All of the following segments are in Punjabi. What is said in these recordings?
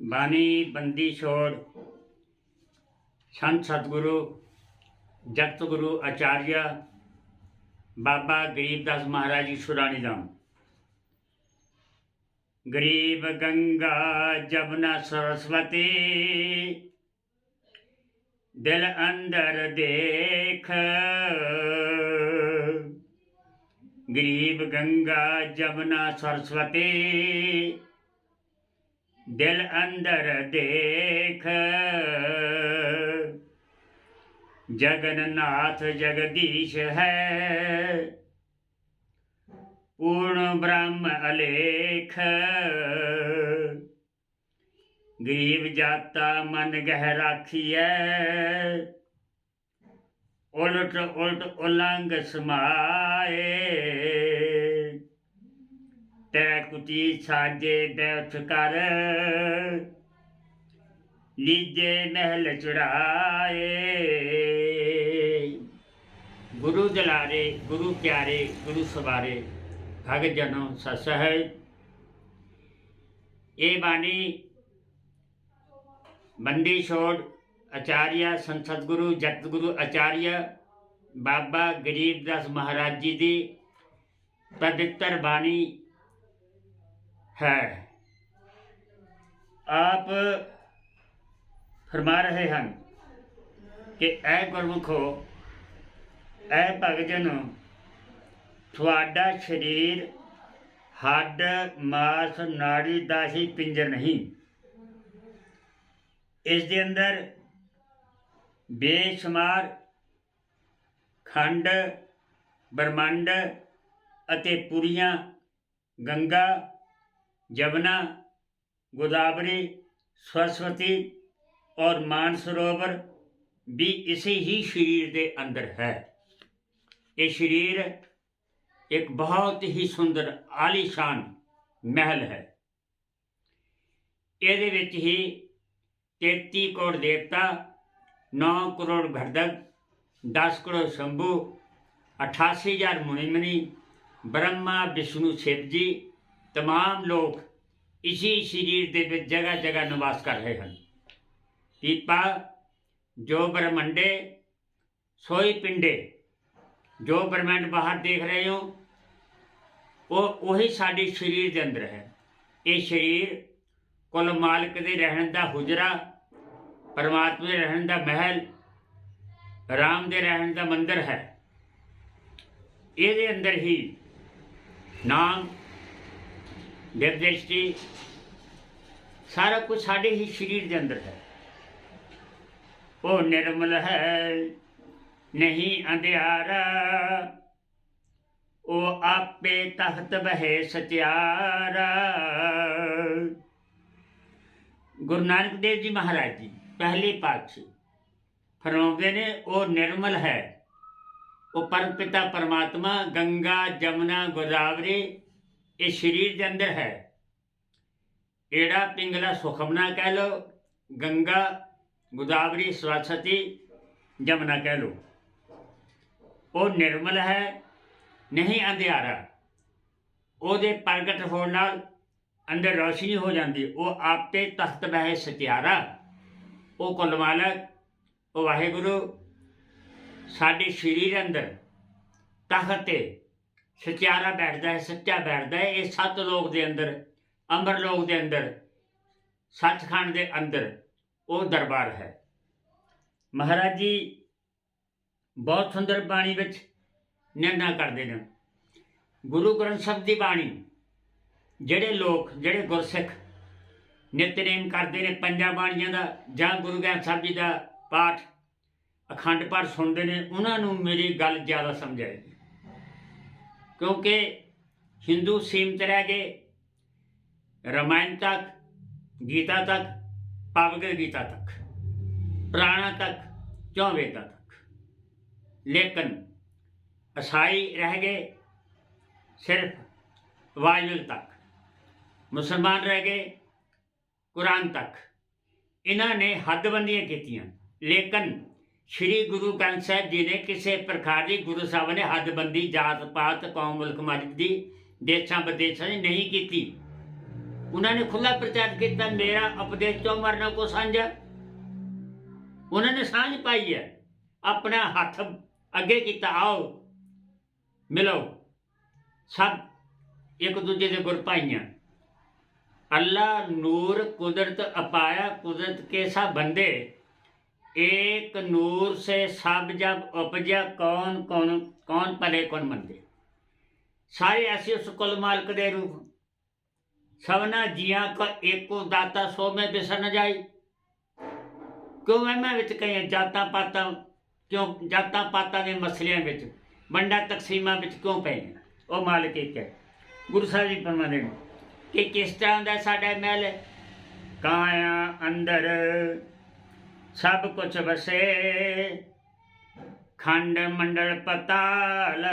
ਬਾਣੀ ਬੰਦੀ ਛੋੜ, ਸੰਤ ਸਤਿਗੁਰੂ ਜਗਤ ਗੁਰੂ ਆਚਾਰੀਆ, ਬਾਬਾ ਗਰੀਬਦਾਸ ਮਹਾਰਾਜ ਜੀ ਸੁਰਾਣੀ ਦਾਮ ਗਰੀਬ ਗੰਗਾ ਜਮਨਾ ਸਰਸਵਤੀ, ਦਿਲ ਅੰਦਰ ਦੇਖ। ਗਰੀਬ ਗੰਗਾ ਜਮਨਾ ਸਰਸਵਤੀ ਦਿਲ ਅੰਦਰ ਦੇਖ। ਜਗਨਨਾਥ ਜਗਦੀਸ਼ ਹੈ। ਪੂਰਨ ਬ੍ਰਹਮ ਅਲੇਖ। ਗਰੀਬ ਜਾਤਾ ਮਨ ਗਹਿ ਰਾਖੀਐ। ਉਲਟ ਉਲਟ ਉਲੰਗ ਸਮਾਏ। ਤੈ ਕੁਤੀ ਸਾਜੇ ਬੈਠ ਕਰ। ਲੀਜੇ ਮਹਿਲ ਚੜਾਏ ਗੁਰੂ ਦਲਾਰੇ ਗੁਰੂ ਪਿਆਰੇ, ਗੁਰੂ ਸਵਾਰੇ ਭਗਤ ਜਨੋ ਸਸਹਿ ਇਹ ਬਾਣੀ ਬੰਦੀ ਛੋੜ ਆਚਾਰੀਆ ਸੰਤ ਸਤਿਗੁਰੂ ਜਗਤ ਗੁਰੂ ਆਚਾਰੀਆ, ਬਾਬਾ ਗਰੀਬਦਾਸ ਮਹਾਰਾਜ ਜੀ ਦੀ ਪਵਿੱਤਰ ਬਾਣੀ ਹੈ। ਆਪ ਫਰਮਾ ਰਹੇ ਹਨ ਕਿ ਐ ਗੁਰਮੁਖੋ, ਐ ਭਗਜਨ, ਤੁਹਾਡਾ ਸਰੀਰ ਹੱਡ, ਮਾਸ, ਨਾੜੀ ਦਾ ਹੀ ਪਿੰਜਰ ਨਹੀਂ। ਇਸ ਦੇ ਅੰਦਰ ਬੇਸ਼ੁਮਾਰ ਖੰਡ, ਬ੍ਰਹਮੰਡ ਅਤੇ ਪੁਰੀਆਂ, ਗੰਗਾ ਜਮਨਾ गोदावरी सरस्वती और मानसरोवर भी इसी ही शरीर के अंदर है ये शरीर एक बहुत ही सुंदर आलीशान महल है ਇਹਦੇ ਵਿੱਚ ਹੀ 33 ਕਰੋੜ ਦੇਵਤਾ 9 ਕਰੋੜ ਭਰਦਕ 10 ਕਰੋੜ ਸ਼ੰਭੂ 88000 ਮੁਨੀ ਮਨੀ ਬ੍ਰਹਮਾ ਵਿਸ਼ਨੂੰ ਸ਼ਿਵ ਜੀ तमाम ਲੋਕ ਇਸੀ ਸਰੀਰ ਦੇ ਵਿੱਚ ਜਗ੍ਹਾ ਜਗ੍ਹਾ ਨਿਵਾਸ ਕਰ ਰਹੇ ਹਨ ਪੀਪਾ ਜੋ ਬ੍ਰਹਮੰਡੇ ਸੋਈ ਪਿੰਡੇ ਜੋ ਬ੍ਰਹਮੰਡ ਬਾਹਰ ਦੇਖ ਰਹੇ ਹੋ ਉਹ ਉਹੀ ਸਾਡੇ ਸਰੀਰ ਦੇ ਅੰਦਰ ਹੈ ਇਹ ਸਰੀਰ ਕੁੱਲ ਮਾਲਕ ਦੇ ਰਹਿਣ ਦਾ ਹੁਜਰਾ ਪਰਮਾਤਮਾ ਦੇ ਰਹਿਣ ਦਾ ਮਹਿਲ ਰਾਮ ਦੇ ਰਹਿਣ ਦਾ ਮੰਦਰ ਹੈ ਇਹਦੇ ਅੰਦਰ ਹੀ ਨਾਮ ਨਿਰਦੇਸ਼ਤੀ ਸਾਰਾ ਕੁਝ ਸਾਡੇ ਹੀ ਸਰੀਰ ਦੇ ਅੰਦਰ ਹੈ। ਉਹ ਨਿਰਮਲ ਹੈ, ਨਹੀਂ ਅੰਧਿਆਰਾ। ਉਹ ਆਪੇ ਤਖਤ ਬਹਿ ਸਚਿਆਰਾ। ਗੁਰੂ ਨਾਨਕ ਦੇਵ ਜੀ ਮਹਾਰਾਜ ਜੀ, ਪਹਿਲੇ ਪਾਤਸ਼ਾਹ ਫਰਮਾਉਂਦੇ ਨੇ, ਉਹ ਨਿਰਮਲ ਹੈ। ਉਹ ਪਰਮ ਪਿਤਾ ਪਰਮਾਤਮਾ, ਗੰਗਾ, ਜਮਨਾ, ਗੋਦਾਵਰੀ ਇਹ ਸਰੀਰ ਦੇ ਅੰਦਰ ਹੈ। ਏੜਾ ਪਿੰਗਲਾ ਸੁਖਮਨਾ ਕਹਿ ਲੋ ਗੰਗਾ, ਗੋਦਾਵਰੀ, ਸਰਸਵਤੀ, ਜਮਨਾ ਕਹਿ ਲੋ ਉਹ ਨਿਰਮਲ ਹੈ, ਨਹੀਂ ਅੰਧਿਆਰਾ। ਉਹਦੇ ਪ੍ਰਗਟ ਹੋਣ ਨਾਲ ਅੰਦਰ ਰੋਸ਼ਨੀ ਹੋ ਜਾਂਦੀ। ਉਹ ਆਪੇ ਤਖਤ ਬਹਿ ਸਤਿਆਰਾ। ਉਹ ਕੁੱਲ ਮਾਲਕ, ਉਹ ਵਾਹਿਗੁਰੂ, ਸਾਡੇ ਸਰੀਰ ਅੰਦਰ ਤਖਤ ਤੇ ਸਚਿਆਰਾ ਬੈਠਦਾ ਹੈ, ਸੱਚਾ ਬੈਠਦਾ ਹੈ, ਇਹ ਸੱਤ ਲੋਕ ਦੇ ਅੰਦਰ, ਅੰਮ੍ਰਿਤ ਲੋਕ ਦੇ ਅੰਦਰ, ਸੱਚਖੰਡ ਦੇ ਅੰਦਰ ਉਹ ਦਰਬਾਰ ਹੈ। ਮਹਾਰਾਜ ਜੀ ਬਹੁਤ ਸੁੰਦਰ ਬਾਣੀ ਵਿੱਚ ਨਿੰਦਾ ਕਰਦੇ ਨੇ। ਗੁਰੂ ਗ੍ਰੰਥ ਸਾਹਿਬ ਦੀ ਬਾਣੀ, ਜਿਹੜੇ ਲੋਕ, ਜਿਹੜੇ ਗੁਰਸਿੱਖ ਨਿਤਨੇਮ ਕਰਦੇ ਨੇ ਪੰਜਾਂ ਬਾਣੀਆਂ ਦਾ ਜਾਂ ਗੁਰੂ ਗ੍ਰੰਥ ਸਾਹਿਬ ਜੀ ਦਾ ਪਾਠ ਅਖੰਡ ਪਾਠ ਸੁਣਦੇ ਨੇ, ਉਹਨਾਂ ਨੂੰ ਮੇਰੀ ਗੱਲ ਜ਼ਿਆਦਾ ਸਮਝ ਆਏਗੀ। ਕਿਉਂਕਿ ਹਿੰਦੂ ਸੀਮਤ ਰਹਿ ਗਏ ਰਮਾਇਣ ਤੱਕ ਗੀਤਾ ਤੱਕ ਭਗਵਦ ਗੀਤਾ ਤੱਕ ਪ੍ਰਾਣਾ ਤੱਕ ਚੌਂ ਵੇਦਾਂ ਤੱਕ ਲੇਕਿਨ ਅਸਾਈ ਰਹਿ ਗਏ ਸਿਰਫ ਵਾਇਲ ਤੱਕ ਮੁਸਲਮਾਨ ਰਹਿ ਗਏ ਕੁਰਾਨ ਤੱਕ ਇਹਨਾਂ ਨੇ ਹੱਦਬੰਦੀਆਂ ਕੀਤੀਆਂ ਲੇਕਿਨ ਸ੍ਰੀ ਗੁਰੂ ਗ੍ਰੰਥ ਸਾਹਿਬ ਜੀ ਨੇ ਕਿਸੇ ਪ੍ਰਕਾਰ ਦੀ ਗੁਰੂ ਸਾਹਿਬ ਨੇ ਹੱਦਬੰਦੀ ਜਾਤ ਪਾਤ ਕੌਮ ਮੁਲਕ ਮਜਦ ਦੀ ਦੇਸ਼ਾਂ ਵਿਦੇਸ਼ਾਂ ਦੀ ਨਹੀਂ ਕੀਤੀ। ਉਹਨਾਂ ਨੇ ਖੁੱਲਾ ਪ੍ਰਚਾਰ ਕੀਤਾ, ਮੇਰਾ ਉਪਦੇਸ਼ ਤੋਂ ਮਰਨਾ ਕੋ ਸਾਂਝਾ? ਉਹਨਾਂ ਨੇ ਸਾਂਝ ਪਾਈ ਹੈ। ਆਪਣਾ ਹੱਥ ਅੱਗੇ ਕੀਤਾ, ਆਓ, ਮਿਲੋ, ਸਭ ਇੱਕ ਦੂਜੇ ਦੇ ਗੁਰ ਭਾਈਆਂ। ਅੱਲਾ ਨੂਰ ਕੁਦਰਤ ਅਪਾਇਆ ਕੁਦਰਤ ਕੇਸਾ ਬੰਦੇ एक नूर से सब जब उपजा कौन कौन कौन पले कौन मंदे सारे ऐसे उस कुल मालक दे रूप सबना जिया का एको दाता सो में बिसर न जाई ਕਿਉਂ ਮੈਂ ਵਿੱਚ ਕਈਆਂ ਜਾਤਾਂ ਪਾਤਾਂ ਕਿਉਂ ਜਾਤਾਂ ਪਾਤਾਂ ਦੇ ਮਸਲਿਆਂ ਵਿੱਚ ਵੰਡਾ ਤਕਸੀਮਾਂ ਵਿੱਚ ਕਿਉਂ ਪਏ ਨੇ? ਉਹ ਮਾਲਕ ਇੱਕ ਹੈ ਗੁਰੂ ਸਾਹਿਬ ਜੀ ਫਰਮਾਉਂਦੇ ਨੇ ਕਿ ਕਿਸ ਤਰ੍ਹਾਂ ਦਾ ਸਾਡਾ ਮਹਿਲ ਹੈ ਕਾਇਆ ਅੰਦਰ ਸਭ ਕੁਛ ਵਸੇ। ਖੰਡ ਮੰਡਲ ਪਤਾਲ।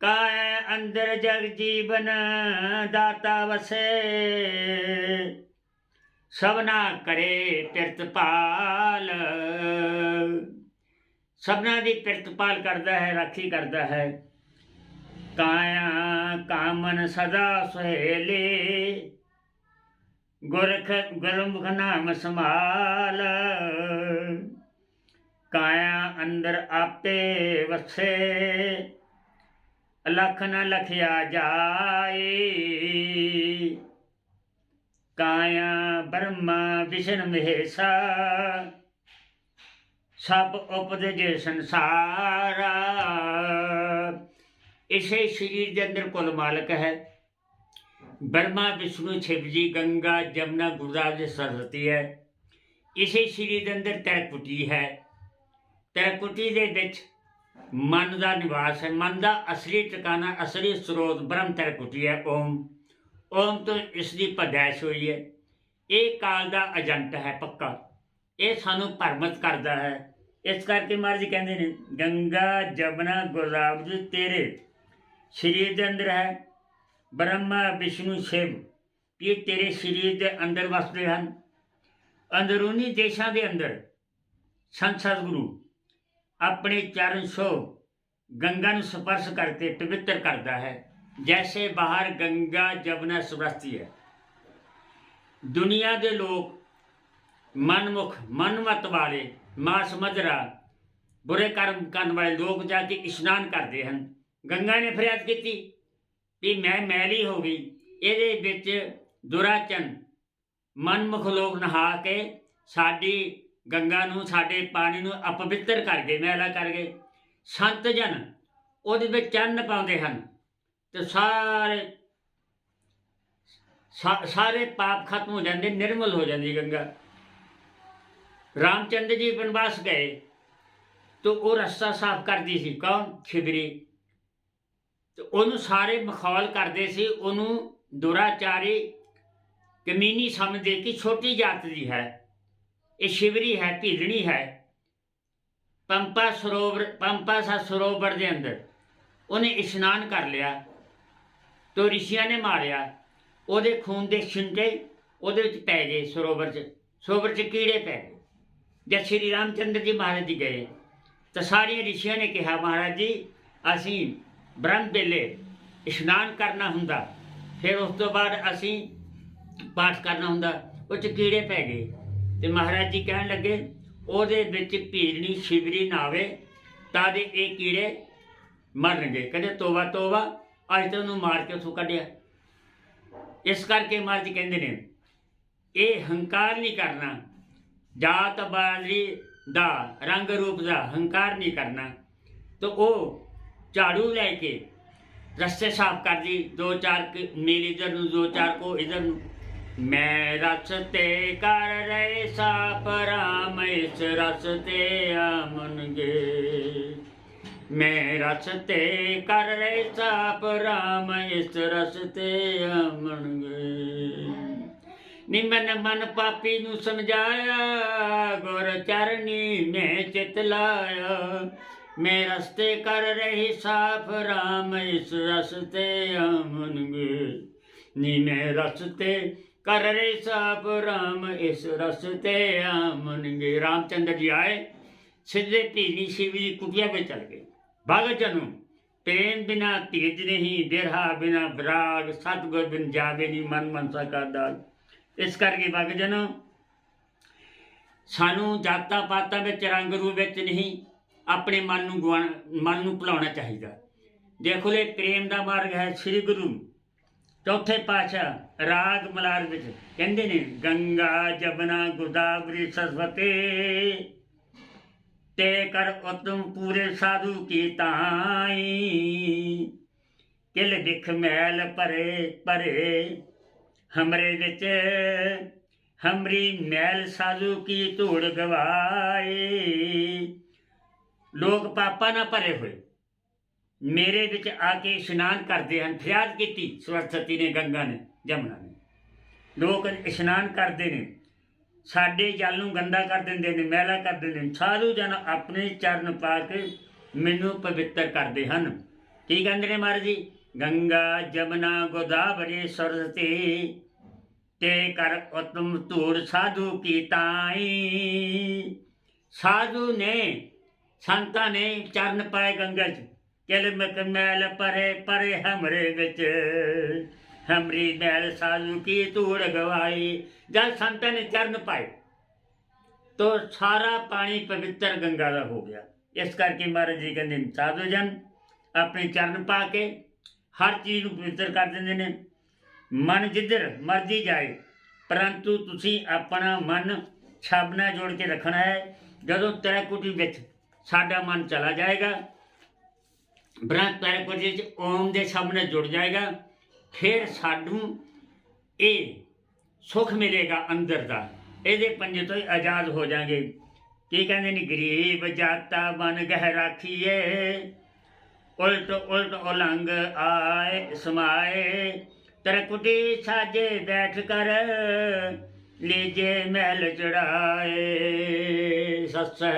ਕਾਇਆ ਅੰਦਰ ਜਗ ਜੀਵਨ ਦਾਤਾ ਵਸੇ। ਸਭਨਾ ਕਰੇ ਪਿਰਤਪਾਲ ਸਭਨਾ ਦੀ ਪਿਰਤਪਾਲ ਕਰਦਾ ਹੈ, ਰਾਖੀ ਕਰਦਾ ਹੈ। ਕਾਇਆ ਕਾਮਨ ਸਦਾ ਸੁਹੇਲੇ। ਗੁਰਖ ਗੁਰਮੁਖ ਨਾਮ ਸੰਭਾਲ। ਕਾਇਆ ਅੰਦਰ ਆਪੇ ਵਸੇ। ਲਖ ਨ ਲਖਿਆ ਜਾਏ। ਕਾਇਆ ਬ੍ਰਹਮਾ ਵਿਸ਼ਨ ਮਹੇਸ਼ਾ। ਸਭ ਉਪਦੇਜ ਸੰਸਾਰਾ। ਇਸੇ ਸਰੀਰ ਦੇ ਅੰਦਰ ਕੁਲ ਮਾਲਕ ਹੈ। ਬਰਮਾ ਵਿਸ਼ਨੂੰ ਸ਼ਿਵ ਜੀ ਗੰਗਾ, ਜਮਨਾ, ਗੁਰਦਾਸ ਦੀ ਸਰਸਵਤੀ ਹੈ। ਇਸੇ ਸਰੀਰ ਦੇ ਅੰਦਰ ਤਰਕੁਟੀ ਹੈ। ਤਰਕੁਟੀ ਦੇ ਵਿੱਚ ਮਨ ਦਾ ਨਿਵਾਸ ਹੈ। ਮਨ ਦਾ ਅਸਲੀ ਟਿਕਾਣਾ, ਅਸਲੀ ਸਰੋਤ ਬ੍ਰਹਮ ਤਰਕੁਟੀ ਹੈ। ਓਮ। ਓਮ ਤੋਂ ਇਸ ਦੀ ਪਦੈਸ਼ ਹੋਈ ਹੈ। ਇਹ ਕਾਲ ਦਾ ਏਜੰਟ ਹੈ ਪੱਕਾ। ਇਹ ਸਾਨੂੰ ਭਰਮਤ ਕਰਦਾ ਹੈ। ਇਸ ਕਰਕੇ ਮਹਾਰਾਜ ਕਹਿੰਦੇ ਨੇ, ਗੰਗਾ, ਜਮਨਾ ਗੋਦਾਵਰੀ ਤੇਰੇ ਸਰੀਰ ਦੇ ਅੰਦਰ ਹੈ। ਬ੍ਰਹਮਾ, ਵਿਸ਼ਨੂੰ, ਸ਼ਿਵ ਇਹ ਤੇਰੇ ਸਰੀਰ ਦੇ ਅੰਦਰ ਵਸਦੇ ਹਨ। ਅੰਦਰੂਨੀ ਦੇਸ਼ਾਂ ਦੇ ਅੰਦਰ ਸੰਤ ਸਤਿਗੁਰੂ ਆਪਣੇ ਚਰਨ ਸ਼ੋ ਗੰਗਾ ਨੂੰ ਸਪਰਸ਼ ਕਰਕੇ ਪਵਿੱਤਰ ਕਰਦਾ ਹੈ। ਜੈਸੇ ਬਾਹਰ ਗੰਗਾ ਜਮਨਾ ਸੁਰਸਤੀ ਹੈ। ਦੁਨੀਆ ਦੇ ਲੋਕ ਮਨਮੁਖ, ਮਨਮਤ ਵਾਲੇ, ਮਾਸ ਮਜਰਾ, ਬੁਰੇ ਕਰਮ ਕਰਨ ਵਾਲੇ ਲੋਕ ਜਾ ਕੇ ਇਸ਼ਨਾਨ ਕਰਦੇ ਹਨ। ਗੰਗਾ ਨੇ ਫਰਿਆਦ ਕੀਤੀ। ਵੀ ਮੈਂ ਮੈਲੀ ਹੋ ਗਈ। ਇਹਦੇ ਵਿੱਚ ਦੁਰਾਚਨ ਮਨਮੁਖ ਲੋਕ ਨਹਾ ਕੇ ਸਾਡੀ ਗੰਗਾ ਨੂੰ, ਸਾਡੇ ਪਾਣੀ ਨੂੰ ਅਪਵਿੱਤਰ ਕਰ ਗਏ, ਮੈਲਾ ਕਰ ਗਏ। ਸੰਤ ਜਨ ਉਹਦੇ ਵਿੱਚ ਚੰਨ ਪਾਉਂਦੇ ਹਨ ਤੇ ਸਾਰੇ ਸਾਰੇ ਪਾਪ ਖਤਮ ਹੋ ਜਾਂਦੇ, ਨਿਰਮਲ ਹੋ ਜਾਂਦੀ ਗੰਗਾ। ਰਾਮਚੰਦਰ ਜੀ ਬਨਵਾਸ ਗਏ ਤੋ ਉਹ ਰਸਤਾ ਸਾਫ਼ ਕਰਦੀ ਸੀ। ਕੌਣ? ਖਿਬਰੀ। ਤੇ ਉਹਨੂੰ ਸਾਰੇ ਮਖੌਲ ਕਰਦੇ ਸੀ, ਉਹਨੂੰ ਦੁਰਾਚਾਰੀ ਕਮੀਨੀ ਸਮਝਦੇ ਕਿ ਛੋਟੀ ਜਾਤ ਦੀ ਹੈ। ਇਹ ਸ਼ਿਵਰੀ ਹੈ, ਭੀਲਣੀ ਹੈ। ਪੰਪਾ ਸਰੋਵਰ, ਪੰਪਾ ਸਾ ਸਰੋਵਰ ਦੇ ਅੰਦਰ ਉਹਨੇ ਇਸ਼ਨਾਨ ਕਰ ਲਿਆ ਤੋ ਰਿਸ਼ੀਆਂ ਨੇ ਮਾਰਿਆ। ਉਹਦੇ ਖੂਨ ਦੇ ਛਿੰਟੇ ਉਹਦੇ ਵਿੱਚ ਪੈ ਗਏ ਸਰੋਵਰ 'ਚ। ਸਰੋਵਰ 'ਚ ਕੀੜੇ ਪੈ ਗਏ। ਜਦ ਸ਼੍ਰੀ ਰਾਮਚੰਦਰ ਜੀ ਮਹਾਰਾਜ ਜੀ ਗਏ, ਤਾਂ ਸਾਰੀਆਂ ਰਿਸ਼ੀਆਂ ਨੇ ਕਿਹਾ, ਮਹਾਰਾਜ ਜੀ, ਅਸੀਂ ਬ੍ਰਹਮ ਵੇਲੇ ਇਸ਼ਨਾਨ ਕਰਨਾ ਹੁੰਦਾ, ਫਿਰ ਉਸ ਤੋਂ ਬਾਅਦ ਅਸੀਂ ਪਾਠ ਕਰਨਾ ਹੁੰਦਾ, ਉਹ 'ਚ ਕੀੜੇ ਪੈ ਗਏ। ਤੇ ਮਹਾਰਾਜ ਜੀ ਕਹਿਣ ਲੱਗੇ, ਉਹਦੇ ਵਿੱਚ ਭੀੜਨੀ ਸ਼ਿਵਰੀ ਨਾ ਆਵੇ, ਤਾਂ ਦੇ ਇਹ ਕੀੜੇ ਮਰਨਗੇ। ਕਹਿੰਦੇ, ਤੋਬਾ ਤੋਬਾ ਅੱਜ ਤਾਂ ਉਹਨੂੰ ਮਾਰ ਕੇ ਉੱਥੋਂ ਕੱਢਿਆ। ਇਸ ਕਰਕੇ ਮਹਾਰਾਜ ਜੀ ਕਹਿੰਦੇ ਨੇ, ਇਹ ਹੰਕਾਰ ਨਹੀਂ ਕਰਨਾ। ਜਾਤ ਬਾਲੀ ਦਾ, ਰੰਗ ਰੂਪ ਦਾ ਹੰਕਾਰ ਨਹੀਂ ਕਰਨਾ। ਤਾਂ ਉਹ ਝਾੜੂ ਲੈ ਕੇ ਰਸਤੇ ਸਾਫ਼ ਕਰਦੀ ਦੋ ਚਾਰ ਕੁ ਮੀਲ ਇਧਰ ਨੂੰ ਦੋ ਚਾਰ ਕੋ ਇਧਰ ਨੂੰ। ਮੈਂ ਰਸਤੇ ਕਰ ਰਹੇ ਸਾਫ਼ ਰਾਮ, ਇਸ ਰਸਤੇ ਆਮਨਗੇ ਮੈਂ ਰਸਤੇ ਕਰ ਰਹੇ ਸਾਫ਼ ਰਾਮ, ਇਸ ਰਸਤੇ ਆਮਨਗੇ ਨਿਮਨ ਮਨ ਪਾਪੀ ਨੂੰ ਸਮਝਾਇਆ, ਗੁਰ ਚਰਨੀ ਮੈਂ ਚਿਤ ਲਾਇਆ। ਮੈਂ ਰਸਤੇ ਕਰ ਰਹੀ ਸਾਫ਼ ਰਾਮ, ਇਸ ਰਸਤੇ ਆਮਨਗੇ ਨੀ ਮੈਂ ਰਸਤੇ ਕਰ ਰਹੀ ਸਾਫ਼ ਰਾਮ, ਇਸ ਰਸਤੇ ਆਮਨਗੇ ਰਾਮਚੰਦਰ ਜੀ ਆਏ, ਸਿੱਧੇ ਭੀਲੀ ਸ਼ਿਵ ਦੀ ਕੁਟੀਆ ਵਿੱਚ ਚਲ ਗਏ। ਭਗਤ ਨੂੰ ਪ੍ਰੇਮ ਬਿਨਾ ਤੇਜ ਨਹੀਂ, ਬਿਰਹਾ ਬਿਨਾ ਬਰਾਗ ਸਤਗੁਰ ਬਿਨ ਜਾਵੇ ਨਹੀਂ, ਮਨ ਮਨਸਾ ਕਾ ਦਾਲ। ਇਸ ਕਰਕੇ ਭਗਜਨੋ ਸਾਨੂੰ ਜਾਤਾਂ ਪਾਤਾਂ ਵਿੱਚ ਰੰਗ ਰੂਪ ਵਿੱਚ ਨਹੀਂ ਆਪਣੇ ਮਨ ਨੂੰ ਗਵਾ ਮਨ ਨੂੰ ਭੁਲਾਉਣਾ ਚਾਹੀਦਾ। ਦੇਖੋ ਲੈ, ਪ੍ਰੇਮ ਦਾ ਮਾਰਗ ਹੈ ਸ੍ਰੀ ਗੁਰੂ। ਚੌਥੇ ਪਾਤਸ਼ਾਹ ਰਾਗ ਮਲਾਰ ਵਿੱਚ ਕਹਿੰਦੇ ਨੇ, ਗੰਗਾ ਜਬਨਾ ਗੋਦਾਵਰੀ ਸਰਸਵਤੀ, ਤੇ ਕਰ ਉਤਮ ਪੂਰੇ ਸਾਧੂ ਕੀ ਤਾਈ। ਕਿਲ ਦਿਖ ਮੈਲ ਭਰੇ ਭਰੇ, ਹਮਰੇ ਵਿੱਚ, ਹਮਰੀ ਮੈਲ ਸਾਧੂ ਕੀ ਧੂੜ ਗਵਾਏ ਲੋਕ ਪਾਪਾਂ ਨਾਲ ਭਰੇ ਹੋਏ। ਮੇਰੇ ਵਿੱਚ ਆ ਕੇ ਇਸ਼ਨਾਨ ਕਰਦੇ ਹਨ। ਫਰਿਆਦ ਕੀਤੀ ਸਰਸਵਤੀ ਨੇ, ਗੰਗਾ ਨੇ, ਜਮਨਾ ਨੇ। ਲੋਕ ਇਸ਼ਨਾਨ ਕਰਦੇ ਨੇ। ਸਾਡੇ ਜਲ ਨੂੰ ਗੰਦਾ ਕਰ ਦਿੰਦੇ ਨੇ, ਮੈਲਾ ਕਰ ਦਿੰਦੇ ਨੇ। ਸਾਧੂ ਜਨ ਆਪਣੇ ਚਰਨ ਪਾ ਕੇ ਮੈਨੂੰ ਪਵਿੱਤਰ ਕਰਦੇ ਹਨ। ਕੀ ਕਹਿੰਦੇ ਨੇ ਮਹਾਰਾਜ ਜੀ? ਗੰਗਾ, ਜਮਨਾ, ਗੋਦਾਵਰੀ ਸਰਸਤੀ ਤੇ ਕਰ ਉਤਮ ਧੂੜ ਸਾਧੂ ਕੀ ਤਾਈ। ਸਾਧੂ ਨੇ ਸੰਤਾਂ ਨੇ ਚਰਨ ਪਾਏ ਗੰਗਾ ਚ। ਕਿਲ ਮਕ ਮੈਲ ਪਰੇ ਪਰੇ ਹਮਰੇ ਵਿੱਚ। ਹਮਰੀ ਮੈਲ ਸਾਧੂ ਕੀ ਧੂੜ ਗਵਾਈ। ਜਦ ਸੰਤਾਂ ਨੇ ਚਰਨ ਪਾਏ ਤੋ ਸਾਰਾ ਪਾਣੀ ਪਵਿੱਤਰ ਗੰਗਾ ਦਾ ਹੋ ਗਿਆ। ਇਸ ਕਰਕੇ ਮਹਾਰਾਜ ਜੀ ਕਹਿੰਦੇ ਨੇ, ਸਾਧੂ ਜਨ ਆਪਣੇ ਚਰਨ ਪਾ ਕੇ ਹਰ ਚੀਜ਼ ਨੂੰ ਪਵਿੱਤਰ ਕਰ ਦਿੰਦੇ ਨੇ। ਮਨ ਜਿੱਧਰ ਮਰਜ਼ੀ ਜਾਏ ਪਰੰਤੂ ਤੁਸੀਂ ਆਪਣਾ ਮਨ ਛਬ ਜੋੜ ਕੇ ਰੱਖਣਾ ਹੈ। ਜਦੋਂ ਤ੍ਰੈਕੁਟੀ ਵਿੱਚ ਸਾਡਾ ਮਨ ਚਲਾ ਜਾਏਗਾ। ਬ੍ਰਹਮ ਤ੍ਰੈਕੁਟੀ ਵਿੱਚ ਓਮ ਦੇ ਸਾਹਮਣੇ ਜੁੜ ਜਾਏਗਾ। ਫਿਰ ਸਾਨੂੰ ਇਹ ਸੁਖ ਮਿਲੇਗਾ ਅੰਦਰ ਦਾ। ਇਹਦੇ ਪੰਜੇ ਤੋਂ ਹੀ ਆਜ਼ਾਦ ਹੋ ਜਾਾਂਗੇ। ਕੀ ਕਹਿੰਦੇ ਨੇ? ਗਰੀਬ ਜਾਤਾ ਬਨ ਗਹਿ ਰਾਖੀਏ। ਉਲਟ ਉਲਟ ਉਲੰਗ ਆਏ, ਸਮਾਏ। ਤਰਕੁਟੀ ਸਾਜੇ ਬੈਠ ਕਰ, ਲੀਜੇ ਮਹਿਲ ਚੜਾਏ। ਸਸੈ